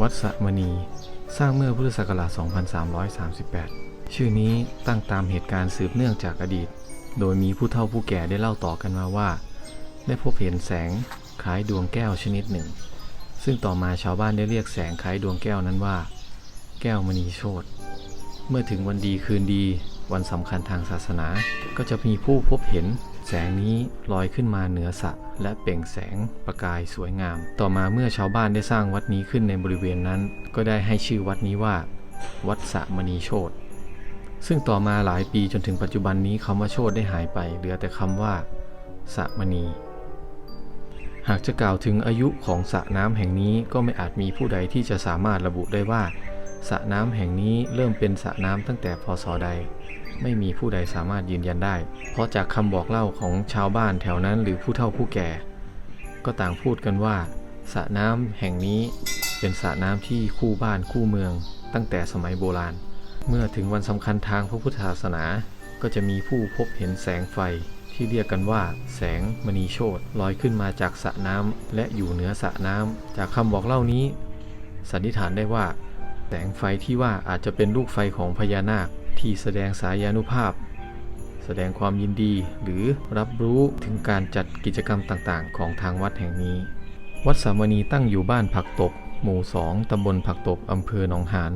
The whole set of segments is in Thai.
วัดสะมณี สร้างเมื่อพุทธศักราช 2338 ชื่อนี้ตั้งตามเหตุการณ์สืบเนื่องจากอดีต โดยมีผู้เฒ่าผู้แก่ได้เล่าต่อกันมาว่า ได้พบเห็นแสงคล้ายดวงแก้วชนิดหนึ่ง ซึ่งต่อมาชาวบ้านได้เรียกแสงคล้ายดวงแก้วนั้นว่า แก้วมณีโชตเมื่อถึงวันดีคืนดี วันสำคัญทางศาสนา ก็จะมีผู้พบเห็นแสงนี้ลอยขึ้นมาเหนือสระและเปล่งแสงประกายสวยงาม ต่อมาเมื่อชาวบ้านได้สร้างวัดนี้ขึ้นในบริเวณนั้น ก็ได้ให้ชื่อวัดนี้ว่า วัดสะมณีโชตซึ่งต่อมาหลายปีจนถึงปัจจุบันนี้คำว่าโชตได้หายไป เหลือแต่คำว่าสะมณี หากจะกล่าวถึงอายุของสระน้ำแห่งนี้ก็ไม่อาจมีผู้ใดที่จะสามารถระบุได้ว่า สระน้ำแห่งนี้เริ่มเป็นสระน้ำตั้งแต่พศใด ไม่มีผู้ใดสามารถยืนยันได้ เพราะจากคำบอกเล่าของชาวบ้านแถวนั้นหรือผู้เฒ่าผู้แก่ ก็ต่างพูดกันว่าสระน้ำแห่งนี้เป็นสระน้ำที่คู่บ้านคู่เมือง ตั้งแต่สมัยโบราณ เมื่อถึงวันสำคัญทางพระพุทธศาสนา ก็จะมีผู้พบเห็นแสงไฟที่เรียกกันว่า แสงมณีโชตลอยขึ้นมาจากสระน้ำและอยู่เหนือสระน้ำจากคำบอกเล่านี้ สันนิษฐานได้ว่า แสงไฟที่ว่าอาจจะเป็นลูกไฟของพญานาคที่แสดงสายานุภาพ แสดงความยินดีหรือรับรู้ถึงการจัดกิจกรรมต่างๆ ของทางวัดแห่งนี้ วัดสามณีตั้งอยู่บ้านผักตบ หมู่ 2 ตำบลผักตบ อำเภอหนองหาน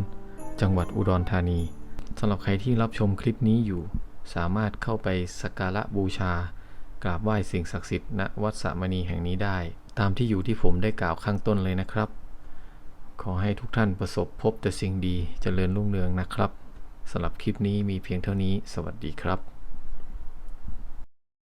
จังหวัดอุดรธานีสำหรับใครที่รับชมคลิปนี้อยู่ สามารถเข้าไปสักการะบูชา กราบไหว้สิ่งศักดิ์สิทธิ์ณวัดสามณีแห่งนี้ได้ ตามที่อยู่ที่ผมได้กล่าวข้างต้นเลยนะครับ ขอให้ทุกท่านประสบพบแต่สิ่งดีเจริญรุ่งเรืองนะครับสำหรับคลิปนี้มีเพียงเท่านี้ สวัสดีครับ